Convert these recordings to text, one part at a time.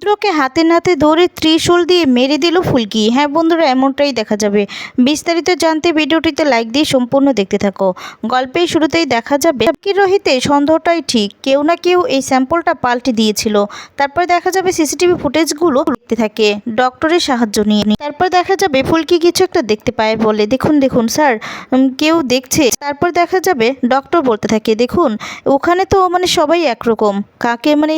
রুদ্রকে হাতে নাতে ধরে ত্রিশূল দিয়ে মেরে দিল ফুলকি। হ্যাঁ বন্ধুরা, এমনটাই দেখা যাবে। বিস্তারিত জানতে ভিডিওটিতে লাইক দিয়ে সম্পূর্ণ দেখতে থাকো। গল্পের শুরুতেই দেখা যাবে কি রহিতে সন্দেহটাই ঠিক। কেউ না কেউ এই স্যাম্পলটা পাল্টে দিয়েছিল। তারপর দেখা যাবে সিসিটিভি ফুটেজগুলো দেখতে থাকে। ডক্টরের সাহায্য নিয়ে তারপর দেখা যাবে ফুলকি কিছু একটা দেখতে পায় বলে। দেখুন দেখুন, স্যার কেউ দেখছে। তারপর দেখা যাবে ডক্টর বলতে থাকে, দেখুন, ওখানে তো মানে সবাই একরকম। কাকে মানে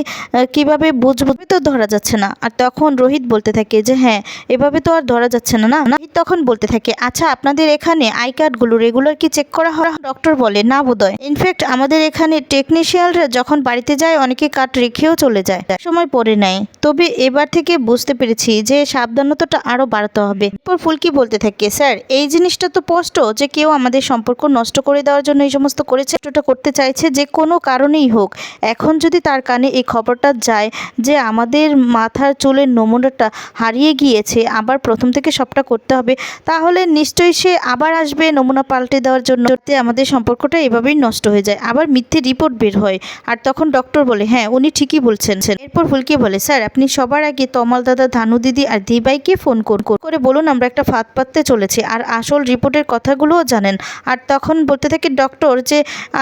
কীভাবে বুঝব? তো ধরা যাচ্ছে না। আর তখন রোহিত বলতে থাকে যে হ্যাঁ এভাবে তো আর ধরা যাচ্ছে না না? রোহিত তখন বলতে থাকে আচ্ছা আপনাদের এখানে আই কার্ডগুলো রেগুলার কি চেক করা হয়? ডক্টর বলে, না বোধহয়। ইনফ্যাক্ট আমাদের এখানে টেকনিশিয়ানরা যখন বাড়িতে যায়, অনেকে কার্ড রেখেও চলে যায়। সময় পরে নেয় তবে এবার থেকে বুঝতে পেরেছি যে সাবধানতাটা আরও বাড়াতে হবে। এরপর ফুলকি বলতে থাকে, স্যার, এই জিনিসটা তো স্পষ্ট যে কেউ আমাদের সম্পর্ক নষ্ট করে দেওয়ার জন্য এই সমস্ত করেছে এটা করতে চাইছে যে কোনো কারণেই হোক। এখন যদি তার কানে এই খবরটা যায় যে আমাদের মাথার চুলের নমুনাটা হারিয়ে গিয়েছে, আবার প্রথম থেকে সবটা করতে হবে, তাহলে নিশ্চয়ই সে আবার আসবে নমুনা পাল্টে দেওয়ার জন্য। আমাদের সম্পর্কটা এভাবেই নষ্ট হয়ে যায়, আবার মিথ্যে রিপোর্ট বের হয়। আর তখন ডক্টর বলে হ্যাঁ উনি ঠিকই বলছেন। এরপর ফুলকি বলে, স্যার, আপনি সবার আগে তমাল দাদা ধানু দিদি আর দিবাইকে ফোন করে বলুন, আমরা একটা ফাঁদ পাততে চলেছি আর আসল রিপোর্টের কথাগুলোও জানেন। আর তখন বলতে থাকে ডক্টর যে,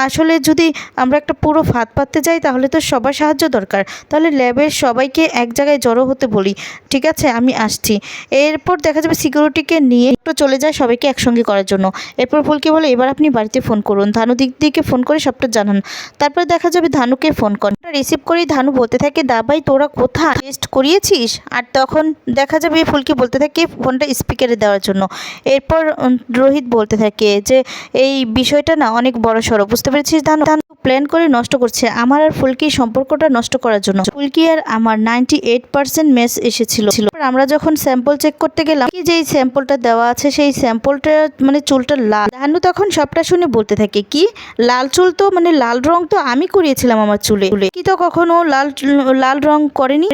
আসলে যদি আমরা একটা পুরো ফাঁদ পাততে যাই, তাহলে তো সবার সাহায্য দরকার। তাহলে ল্যাবের সবাইকে এক জায়গায় জড়ো হতে বলি। ঠিক আছে, আমি আসছি। এরপর দেখা যাবে সিকিউরিটিকে নিয়ে একটু চলে যায় সবাইকে একসঙ্গে করার জন্য। এরপর ফুলকে বলে, এবার আপনি বাড়িতে ফোন করুন। ধানু দিদিকে ফোন করে সবটা জানান। তারপর দেখা যাবে ধানুকে ফোন করেন। রিসিভ করেই ধানু বলতে থাকে, দাবাই, তোরা কোথায়? টেস্ট করিয়েছিস? আর তখন দেখা যাবে ফুলকি বলতে থাকে ফোনটা স্পিকারে দেওয়ার জন্য। এরপর রোহিত বলতে থাকে যে, এই বিষয়টা না অনেক বড় সড়ো। বুঝতে পেরেছিস ধানু? প্ল্যান করে নষ্ট করছে। আমার আর ফুলকির সম্পর্কটা নষ্ট করার জন্য। ফুলকি আর আমার নাইনটি এইট পার্সেন্ট মেস এসেছিল। ছিল আমরা যখন স্যাম্পল চেক করতে গেলাম, কি যে এই স্যাম্পলটা দেওয়া আছে, সেই স্যাম্পলটা মানে চুলটা লাল। ধানু তখন সবটা শুনে বলতে থাকে, কি? লাল চুল তো মানে লাল রং তো আমি করিয়েছিলাম আমার চুলে। কি তো কখনো লাল লাল রং করেনি।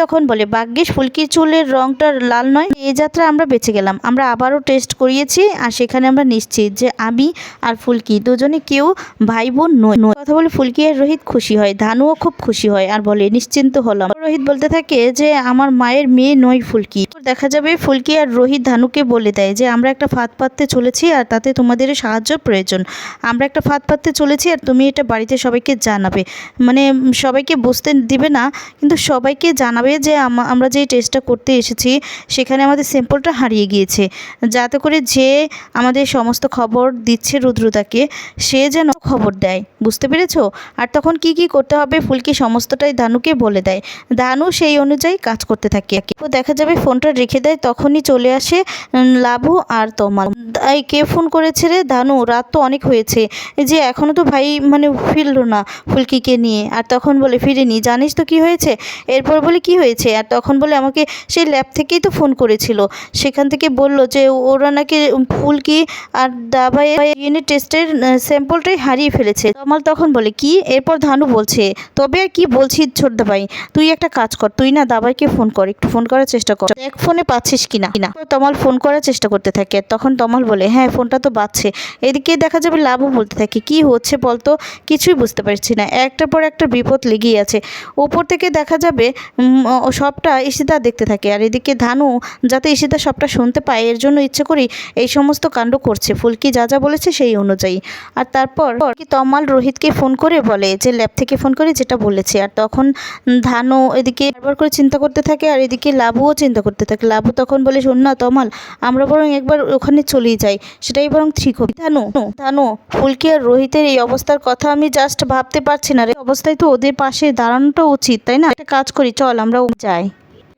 তখন বলে, ভাগ্যিস ফুলকির চুলের রংটা লাল নয়, এই যাত্রা আমরা বেঁচে গেলাম। আমরা আবারও টেস্ট করিয়েছি আর সেখানে আমরা নিশ্চিত যে আমি আর ফুলকি দুজনে কেউ ভাই বোন নয়। কথা বলে ফুলকি আর রোহিত খুশি হয়, ধানুও খুব খুশি হয় আর বলে, নিশ্চিন্ত হলাম। রোহিত বলতে থাকে যে, আমার মায়ের মেয়ে নয় ফুলকি। দেখা যাবে ফুলকি আর রোহিত ধানুকে বলে দেয় যে, আমরা একটা ফাঁদ পাততে চলেছি আর তাতে তোমাদের সাহায্য প্রয়োজন। আমরা একটা ফাঁদ পাততে চলেছি আর তুমি এটা বাড়িতে সবাইকে জানাবে। মানে সবাইকে বুঝতে দিবে না, কিন্তু সবাইকে জানাবে যে, আম- আমরা যে টেস্টটা করতে এসেছি, সেখানে আমাদের স্যাম্পলটা হারিয়ে গিয়েছে। যাতে করে যে আমাদের সমস্ত খবর দিচ্ছে রুদ্রতাকে, সে যেন খবর দেয়। বুঝতে পেরেছ? আর তখন কি কি করতে হবে? ফুলকি সমস্তটাই ধানুকে বলে দেয়। ধানু সেই অনুযায়ী কাজ করতে থাকে। তো দেখা যাবে ফোনটা রেখে দেয়, তখনই চলে আসে লাভু আর তমাল। এই কে ফোন করেছে রে? ধানু, রাত তো অনেক হয়েছে। যে এখনও তো ভাই মানে ফিরলো না ফুলকিকে নিয়ে। আর তখন বলে, ফিরেনি, জানিস তো কি হয়েছে? এরপর বলে, কি হয়েছে? আর তখন বলে আমাকে সেই ল্যাব থেকেই তো ফোন করেছিল। সেখান থেকে বলল যে ওরা নাকি ফুলকি আর দাবাই ডিএনএ টেস্টের স্যাম্পলটাই হারিয়ে ফেলেছে। তমাল তখন বলে কি? এরপর ধানু বলছে তবে আর কি বলছি ছোট দাবাই তুই একটা কাজ কর তুই না দাবাইকে ফোন কর একটু ফোন করার চেষ্টা কর। এক ফোনে পাচ্ছিস কিনা? কিনা? তমাল ফোন করার চেষ্টা করতে থাকে। তখন তমাল বলে হ্যাঁ ফোনটা তো বাজছে। এদিকে দেখা যাবে লাভও বলতে থাকে কি হচ্ছে বলতো? কিছুই বুঝতে পারছি না। একটার পর একটা বিপদ লেগেই আছে। ওপর থেকে দেখা যাবে সবটা ঈশিতা দেখতে থাকে। আর এদিকে ধানু যাতে ঈশিতা সবটা শুনতে পায়, এর জন্য ইচ্ছে করি এই সমস্ত কাণ্ড করছে। ফুলকি যা যা বলেছে সেই অনুযায়ী। আর তারপর কি তমাল রোহিতকে ফোন করে বলে, যে ল্যাব থেকে ফোন করে যেটা বলেছে। আর তখন ধানু এদিকে বারবার করে চিন্তা করতে থাকে, আর এদিকে লাভুও চিন্তা করতে থাকে। লাভু তখন বলে, শোন না তমাল, আমরা বরং একবার ওখানে চলেই যাই। সেটাই বরং ঠিক হবে। ধানু ধানু, ফুলকি আর রোহিতের এই অবস্থার কথা আমি জাস্ট ভাবতে পারছি না রে। অবস্থায় তো ওদের পাশে দাঁড়ানোটা উচিত, তাই না? একটা কাজ করি, চল আমরা যাই।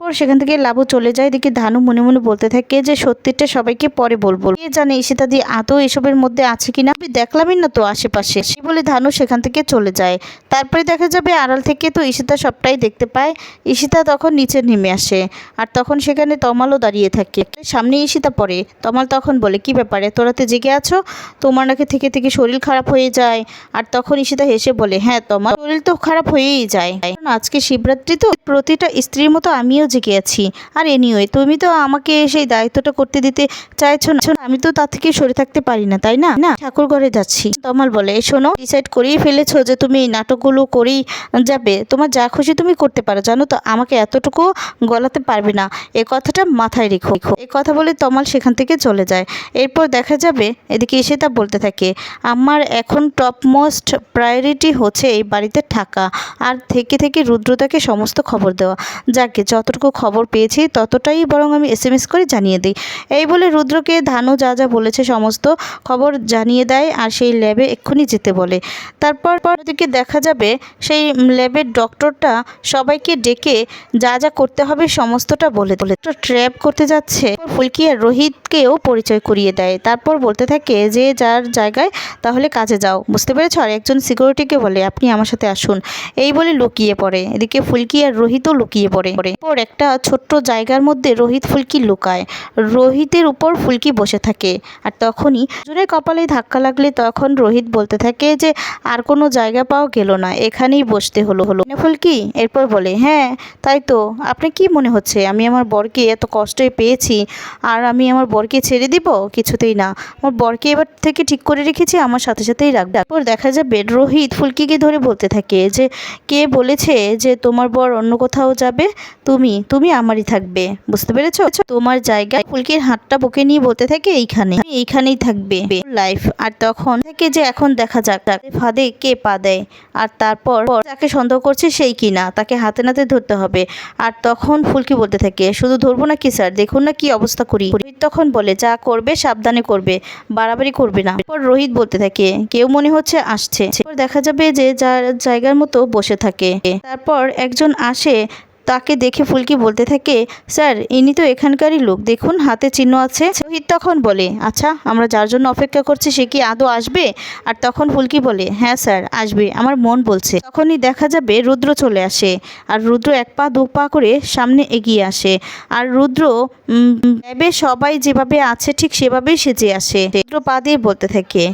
পর সেখান থেকে লাভু চলে যায়। এদিকে ধানু মনে মনে বলতে থাকে যে, সত্যিটা সবাইকে পরে বলব। কে জানে ঈশিতা দি আদৌ এসবের মধ্যে আছে কিনা? আমি দেখলামই না তো আশেপাশে। সে বলে ধানু সেখান থেকে চলে যায়। তারপরে দেখা যাবে আড়াল থেকে তো ঈশিতা সবটাই দেখতে পায়। ঈশিতা তখন নিচে নেমে আসে আর তখন সেখানে তমালও দাঁড়িয়ে থাকে। সামনে ঈশিতা পড়ে। তমাল তখন বলে, কি ব্যাপারে তোরা তো জেগে আছো? তোমার নাকি থেকে থেকে শরীর খারাপ হয়ে যায়। আর তখন ঈশিতা হেসে বলে হ্যাঁ তোমার শরীর তো খারাপ হয়েই যায়। আজকে শিবরাত্রি তো, প্রতিটা স্ত্রীর মতো আমিও জেগে আছি আর এনিওয়ে তুমি তো আমাকে সেই দায়িত্বটা করতে দিতে চাইছো না। আমি তো তার থেকে সরে থাকতে পারি না, তাই না? না, ঠাকুর ঘরে যাচ্ছি। তমাল বলে শোনো ডিসাইড করেই ফেলেছো যে তুমি এই নাটকগুলো করেই যাবে। তোমার যা খুশি তুমি করতে পারো। জানো তো, আমাকে এতটুকু গলাতে পারবে না। এ কথাটা মাথায় রেখো। এই কথা বলে তমাল সেখান থেকে চলে যায়। এরপর দেখা যাবে, এদিকে এসে তা বলতে থাকে, আমার এখন টপ মোস্ট প্রায়োরিটি হচ্ছে এই বাড়িতে থাকা। আর থেকে থেকে রুদ্রতাকে সমস্ত খবর দেওয়া। যাকে যতটুকু খবর পেয়েছি, ততটাই বরং আমি এস করে জানিয়ে দিই। এই বলে রুদ্রকে ধানু যা যা বলেছে সমস্ত খবর জানিয়ে দেয় আর সেই ল্যাবে এক্ষুনি যেতে বলে। তারপর ওদিকে দেখা যাবে সেই ল্যাবের ডক্টরটা সবাইকে ডেকে যা যা করতে হবে সমস্তটা বলে বলে। তো ট্র্যাপ করতে যাচ্ছে। ফুলকি আর রোহিতকেও পরিচয় করিয়ে দেয়। তারপর বলতে থাকে যে যার জায়গায় তাহলে কাজে যাও। বুঝতে পেরেছ? আর একজন সিকিউরিটিকে বলে, আপনি আমার সাথে আসুন। এই বলে লুকিয়ে পড়ে। এদিকে ফুলকি আর রোহিতও লুকিয়ে পড়ে। এরপর একটা ছোট্ট জায়গার মধ্যে রোহিত ফুলকি লুকায়। রোহিতের উপর ফুলকি বসে থাকে। আর তখনই জোরে কপালে ধাক্কা লাগলে তখন রোহিত বলতে থাকে যে, আর কোনো জায়গা পাওয়া গেল না, এখানেই বসতে হলো হলো। ফুলকি? এরপর বলে হ্যাঁ তাই তো। আপনি কি মনে হচ্ছে? আমি আমার বরকে এত কষ্টে পেয়েছি, আর আমি আমার বরকে ছেড়ে দিব? কিছুতেই না। আমার বরকে এবার থেকে ঠিক করে রেখেছি, আমার সাথে সাথেই রাখবে তারপর দেখা যাবে রোহিত ফুলকিকে ধরে বলতে থাকে যে, কে বলেছে যে তোমার বর অন্য কোথাও যাবে? তুমি? তুমি আমারই থাকবে, বুঝতে পেরেছ? তোমার জায়গায় ফুলকির হাতটা বুকে নিয়ে বলতে থাকে এইখানে, এইখানেই থাকবে লাইফ আর তখন থেকে যে এখন দেখা যাক ফাঁদে কে পা দেয়, আর তারপর যাকে সন্দেহ করছে সেই কিনা তাকে হাতে নাতে ধরতে হবে। আর তখন ফুলকি বলতে থাকে, শুধু ধরবো না কি স্যার দেখুন না কি অবস্থা করি। তখন বলে, যা করবে সাবধানে করবে, বাড়াবাড়ি করবে না। এরপর রোহিত বলতে থাকে, কেউ মনে হচ্ছে আসছে। দেখা যাবে যে যার জায়গার মতো বসে থাকে। তারপর একজন আসে তাকে দেখে ফুলকি বলতে থাকে, স্যার, ইনি তো এখানকারই লোক। দেখুন, হাতে চিহ্ন আছে। রোহিত তখন বলে আচ্ছা আমরা যার জন্য অপেক্ষা করছি, সে কি আদৌ আসবে? আর তখন ফুলকি বলে হ্যাঁ স্যার, আসবে। আমার মন বলছে। তখনই দেখা যাবে রুদ্র চলে আসে, আর রুদ্র এক পা, দু পা করে সামনে এগিয়ে আসে, আর রুদ্র ল্যাবে সবাই যেভাবে আছে, ঠিক সেভাবেই সেজে আসে। রুদ্র পা দিয়ে বলতে থাকে,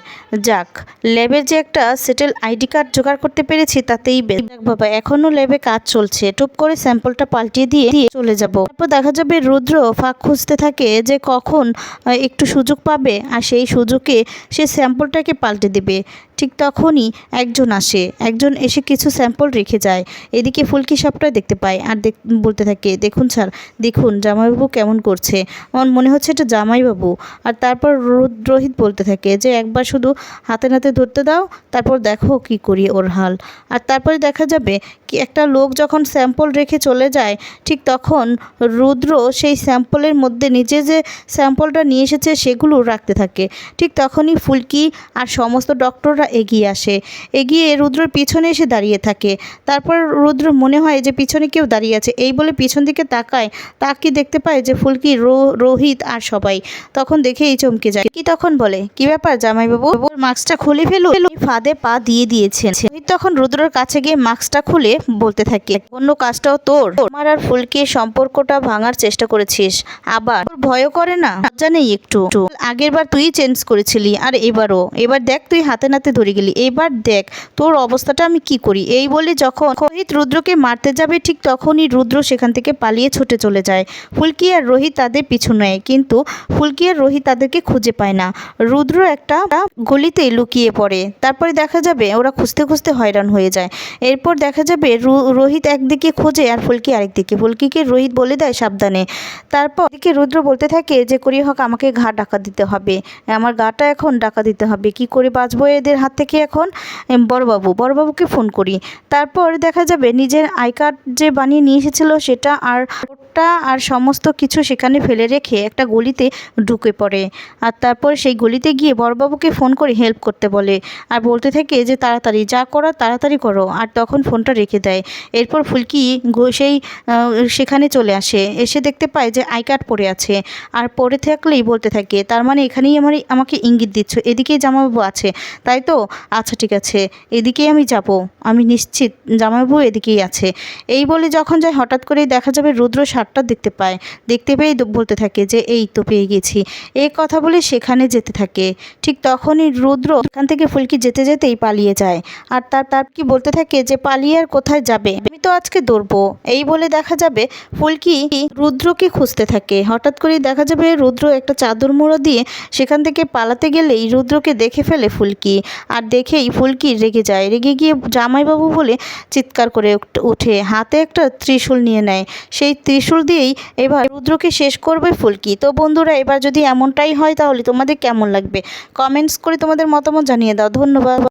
যাক, ল্যাবের যে একটা সেটেল আইডি কার্ড জোগাড় করতে পেরেছি, তাতেই বাবা, এখনও ল্যাবে কাজ চলছে। টুপ করে স্যাম্পলটা পাল্টিয়ে দিয়ে দিয়ে চলে যাব। তারপর দেখা যাবে রুদ্র ফাঁক খুঁজতে থাকে যে কখন একটু সুযোগ পাবে আর সেই সুযোগে সে স্যাম্পলটাকে পাল্টে দেবে। ঠিক তখনই একজন আসে। একজন এসে কিছু স্যাম্পল রেখে যায়। এদিকে ফুলকি সবটা দেখতে পায় আর বলতে থাকে, দেখুন স্যার, দেখুন জামাইবাবু কেমন করছে। আমার মনে হচ্ছে এটা জামাইবাবু। আর তারপর রো- রোহিত বলতে থাকে যে, একবার শুধু হাতে নাতে ধরতে দাও, তারপর দেখো কি করি ওর হাল। আর তারপরে দেখা যাবে একটা লোক যখন স্যাম্পল রেখে চলে যায়, ঠিক তখন রুদ্র সেই স্যাম্পলের মধ্যে নিজে যে স্যাম্পলটা নিয়ে এসেছে সেগুলো রাখতে থাকে। ঠিক তখনই ফুলকি আর সমস্ত ডক্টররা এগিয়ে আসে। এগিয়ে রুদ্রর পিছনে এসে দাঁড়িয়ে থাকে। তারপর রুদ্র মনে হয় যে পিছনে কেউ দাঁড়িয়ে আছে। এই বলে পিছন দিকে তাকায় তাকে দেখতে পায় যে ফুলকি রোহিত আর সবাই। তখন দেখেই চমকে যায়। কি তখন বলে? কি ব্যাপার জামাইবাবু? মাস্কটা খুলে ফেলু ফাঁদে পা দিয়ে দিয়েছেন। তখন রুদ্রর কাছে গিয়ে মাস্কটা খুলে বলতে থাকি। অন্য কাজটাও তোর। আমার আর ফুলকির সম্পর্কটা ভাঙার চেষ্টা করেছিস। আবার ভয়ও করে না। জানেই একটু। আগের বার তুই চেঞ্জ করেছিলি, আর এবারও। এবার দেখ, তুই হাতে নাতে ধরে গেলি। এবার দেখ, তোর অবস্থাটা আমি কি করি? এই বলে যখন রোহিত রুদ্রকে মারতে যাবে, ঠিক তখনই রুদ্র সেখান থেকে পালিয়ে ছুটে চলে যায়। ফুলকি আর রোহিত তাদের পিছু নেয়, কিন্তু ফুলকি আর রোহিত তাদেরকে খুঁজে পায় না। রুদ্র একটা গলিতে লুকিয়ে পড়ে। তারপরে দেখা যাবে, ওরা খুঁজতে খুঁজতে হয়রান হয়ে যায়। এরপর দেখা যাবে রোহিত একদিকে খোঁজে আর ফুলকি আরেকদিকে। ফুলকিকে রোহিত বলে দেয়, সাবধানে। তারপর রুদ্র বলতে থাকে যে করি হোক, আমাকে ঘা ডাকা দিতে হবে। আমার গাটা এখন ডাকা দিতে হবে। কি করে বাঁচবো এদের হাত থেকে এখন? বড়বাবু, বড়বাবুকে ফোন করি। তারপর দেখা যাবে, নিজের আই কার্ড যে বানিয়ে নিয়ে এসেছিল, সেটা আর নোটটা আর সমস্ত কিছু সেখানে ফেলে রেখে একটা গলিতে ঢুকে পড়ে। আর তারপর সেই গলিতে গিয়ে বড়বাবুকে ফোন করে হেল্প করতে বলে আর বলতে থাকে যে, তাড়াতাড়ি, যা করার তাড়াতাড়ি করো। আর তখন ফোনটা রেখে দেয়। এরপর ফুলকি সেই সেখানে চলে আসে। এসে দেখতে পায় যে, আই কার্ড পড়ে আছে। আর পড়ে থাকলেই বলতে থাকে, তার মানে এখানেই আমার, আমাকে ইঙ্গিত দিচ্ছ এদিকেই জামাইবাবু আছে। তাই তো? আচ্ছা ঠিক আছে, এদিকেই আমি যাব। আমি নিশ্চিত জামাইবাবু এদিকেই আছে। এই বলে যখন যায়, হঠাৎ করেই দেখা যাবে রুদ্র শার্ট কার্ডটা দেখতে পায়। দেখতে পেয়েই দ- বলতে থাকে যে, এই তো পেয়ে গেছি। এই কথা বলে সেখানে যেতে থাকে। ঠিক তখনই রুদ্র এখান থেকে ফুলকি যেতে যেতেই পালিয়ে যায়। আর তার তার কি বলতে থাকে যে, পালিয়ে আর কোথায় যাবে? আমি তো আজকে দৌড়বো। এই বলে দেখা যাবে ফুলকি রুদ্রকে খুঁজতে থাকে। হঠাৎ করেই দেখা যাবে রুদ্র একটা চাদর মোড়া দিয়ে সেখান থেকে পালাতে গেলেই রুদ্রকে দেখে ফেলে ফুলকি। আর দেখেই ফুলকি রেগে যায়। রেগে গিয়ে জামাইবাবু বলে চিৎকার করে উঠ- হাতে একটা ত্রিশূল নিয়ে নেয়। সেই ত্রিশূল দিয়েই এবার রুদ্রকে শেষ করবে ফুলকি। তো বন্ধুরা, এবার যদি এমনটাই হয় তাহলে তোমাদের কেমন লাগবে? কমেন্টস করে তোমাদের মতামত জানিয়ে দাও। ধন্যবাদ।